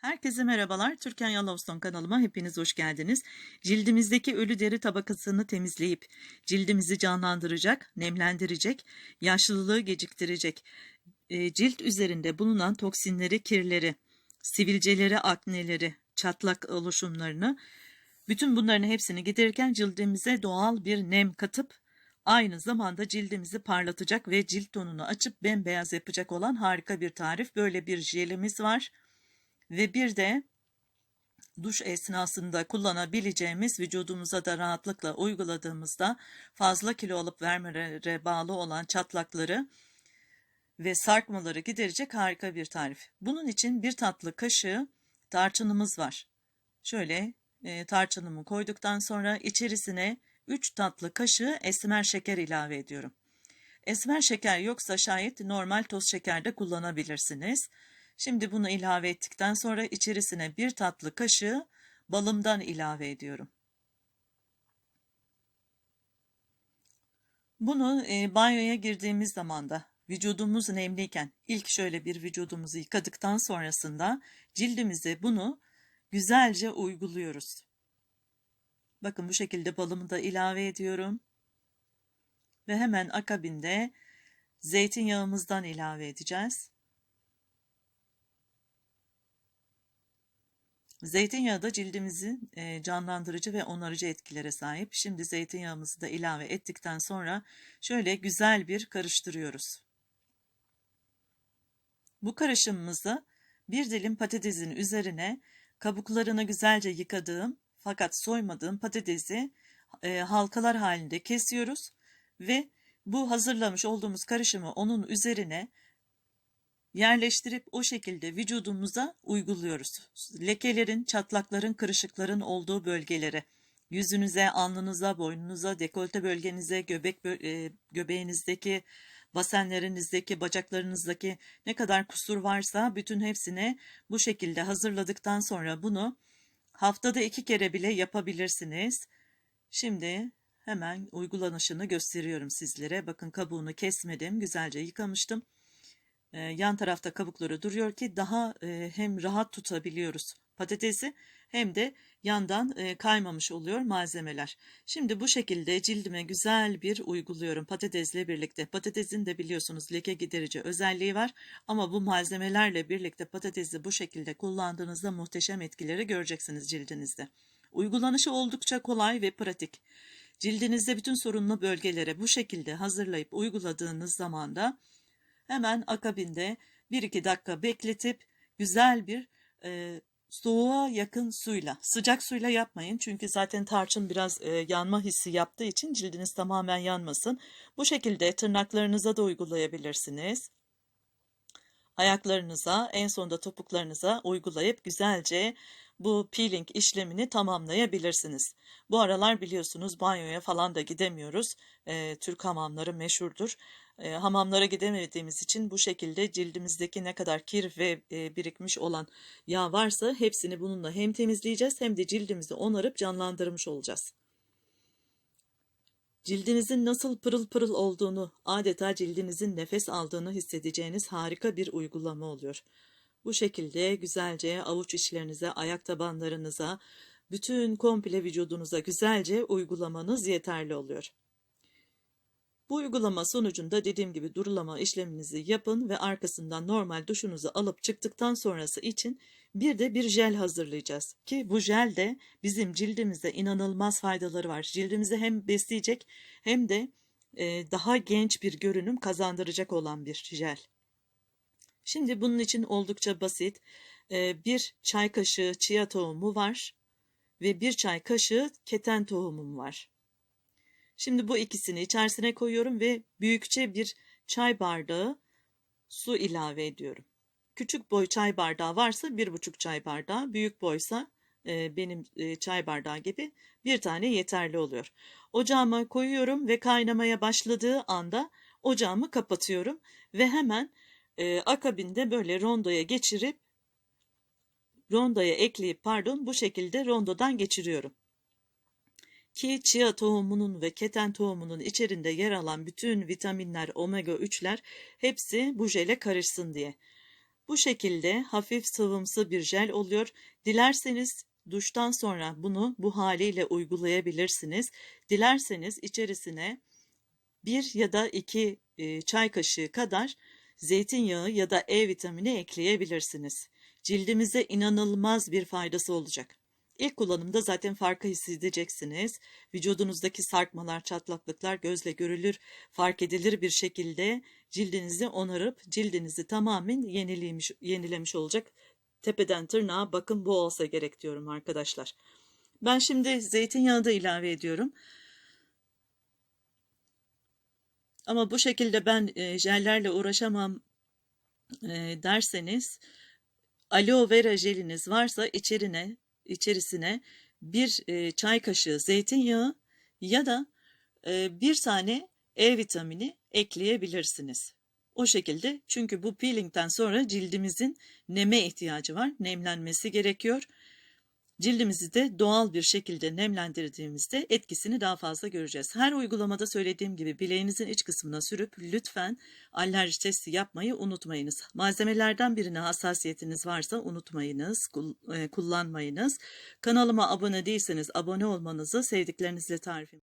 Herkese merhabalar. Türkan Yallovston kanalıma hepiniz hoş geldiniz. Cildimizdeki ölü deri tabakasını temizleyip cildimizi canlandıracak, nemlendirecek, yaşlılığı geciktirecek, e, cilt üzerinde bulunan toksinleri, kirleri, sivilceleri, akneleri, çatlak oluşumlarını bütün bunların hepsini giderirken cildimize doğal bir nem katıp aynı zamanda cildimizi parlatacak ve cilt tonunu açıp bembeyaz yapacak olan harika bir tarif. Böyle bir jelimiz var. Ve bir de duş esnasında kullanabileceğimiz vücudumuza da rahatlıkla uyguladığımızda fazla kilo alıp vermelere bağlı olan çatlakları ve sarkmaları giderecek harika bir tarif. Bunun için bir tatlı kaşığı tarçınımız var. Şöyle e, tarçınımı koyduktan sonra içerisine 3 tatlı kaşığı esmer şeker ilave ediyorum. Esmer şeker yoksa şayet normal toz şeker de kullanabilirsiniz. Şimdi bunu ilave ettikten sonra içerisine bir tatlı kaşığı balımdan ilave ediyorum. Bunu e, banyoya girdiğimiz zaman da vücudumuz nemliyken ilk şöyle bir vücudumuzu yıkadıktan sonrasında cildimize bunu güzelce uyguluyoruz. Bakın bu şekilde balımı da ilave ediyorum. Ve hemen akabinde zeytinyağımızdan ilave edeceğiz. Zeytinyağı da cildimizin e, canlandırıcı ve onarıcı etkilere sahip. Şimdi zeytinyağımızı da ilave ettikten sonra şöyle güzel bir karıştırıyoruz. Bu karışımımızı bir dilim patatesin üzerine kabuklarını güzelce yıkadığım fakat soymadığım patatesi e, halkalar halinde kesiyoruz ve bu hazırlamış olduğumuz karışımı onun üzerine yerleştirip o şekilde vücudumuza uyguluyoruz. Lekelerin, çatlakların, kırışıkların olduğu bölgelere, yüzünüze, alnınıza, boynunuza, dekolte bölgenize, göbek e, göbeğinizdeki, basenlerinizdeki, bacaklarınızdaki ne kadar kusur varsa bütün hepsine bu şekilde hazırladıktan sonra bunu haftada iki kere bile yapabilirsiniz. Şimdi hemen uygulanışını gösteriyorum sizlere. Bakın kabuğunu kesmedim, güzelce yıkamıştım e, yan tarafta kabukları duruyor ki daha e, hem rahat tutabiliyoruz patatesi hem de yandan e, kaymamış oluyor malzemeler. Şimdi bu şekilde cildime güzel bir uyguluyorum patatesle birlikte. Patatesin de biliyorsunuz leke giderici özelliği var ama bu malzemelerle birlikte patatesi bu şekilde kullandığınızda muhteşem etkileri göreceksiniz cildinizde. Uygulanışı oldukça kolay ve pratik. Cildinizde bütün sorunlu bölgelere bu şekilde hazırlayıp uyguladığınız zaman da Hemen akabinde 1-2 dakika bekletip güzel bir e, soğuğa yakın suyla, sıcak suyla yapmayın. Çünkü zaten tarçın biraz e, yanma hissi yaptığı için cildiniz tamamen yanmasın. Bu şekilde tırnaklarınıza da uygulayabilirsiniz. Ayaklarınıza, en sonunda topuklarınıza uygulayıp güzelce bu peeling işlemini tamamlayabilirsiniz. Bu aralar biliyorsunuz banyoya falan da gidemiyoruz. E, Türk hamamları meşhurdur. E, hamamlara gidemediğimiz için bu şekilde cildimizdeki ne kadar kir ve e, birikmiş olan yağ varsa hepsini bununla hem temizleyeceğiz hem de cildimizi onarıp canlandırmış olacağız. Cildinizin nasıl pırıl pırıl olduğunu, adeta cildinizin nefes aldığını hissedeceğiniz harika bir uygulama oluyor. Bu şekilde güzelce avuç içlerinize, ayak tabanlarınıza, bütün komple vücudunuza güzelce uygulamanız yeterli oluyor. Bu uygulama sonucunda dediğim gibi durulama işleminizi yapın ve arkasından normal duşunuzu alıp çıktıktan sonrası için bir de bir jel hazırlayacağız. Ki bu jel de bizim cildimize inanılmaz faydaları var. Cildimizi hem besleyecek hem de e, daha genç bir görünüm kazandıracak olan bir jel. Şimdi bunun için oldukça basit. E, bir çay kaşığı chia tohumu var ve bir çay kaşığı keten tohumum var. Şimdi bu ikisini içerisine koyuyorum ve büyükçe bir çay bardağı su ilave ediyorum. Küçük boy çay bardağı varsa bir buçuk çay bardağı, büyük boysa e, benim e, çay bardağı gibi bir tane yeterli oluyor. Ocağıma koyuyorum ve kaynamaya başladığı anda ocağımı kapatıyorum ve hemen e, akabinde böyle rondoya geçirip rondoya ekleyip pardon bu şekilde rondodan geçiriyorum ki chia tohumunun ve keten tohumunun içerisinde yer alan bütün vitaminler, omega 3'ler hepsi bu jele karışsın diye. Bu şekilde hafif sıvımsı bir jel oluyor. Dilerseniz duştan sonra bunu bu haliyle uygulayabilirsiniz. Dilerseniz içerisine bir ya da iki e, çay kaşığı kadar zeytinyağı ya da E vitamini ekleyebilirsiniz. Cildimize inanılmaz bir faydası olacak. İlk kullanımda zaten farkı hissedeceksiniz. Vücudunuzdaki sarkmalar, çatlaklıklar gözle görülür, fark edilir bir şekilde cildinizi onarıp cildinizi tamamen yenilemiş, yenilemiş olacak. Tepeden tırnağa bakın bu olsa gerek diyorum arkadaşlar. Ben şimdi zeytinyağı da ilave ediyorum. Ama bu şekilde ben e, jellerle uğraşamam e, derseniz aloe vera jeliniz varsa içerine içerisine bir e, çay kaşığı zeytinyağı ya da e, bir tane E vitamini ekleyebilirsiniz. O şekilde çünkü bu peelingden sonra cildimizin neme ihtiyacı var. Nemlenmesi gerekiyor. Cildimizi de doğal bir şekilde nemlendirdiğimizde etkisini daha fazla göreceğiz. Her uygulamada söylediğim gibi bileğinizin iç kısmına sürüp lütfen alerji testi yapmayı unutmayınız. Malzemelerden birine hassasiyetiniz varsa unutmayınız, kullanmayınız. Kanalıma abone değilseniz abone olmanızı sevdiklerinizle tarifim.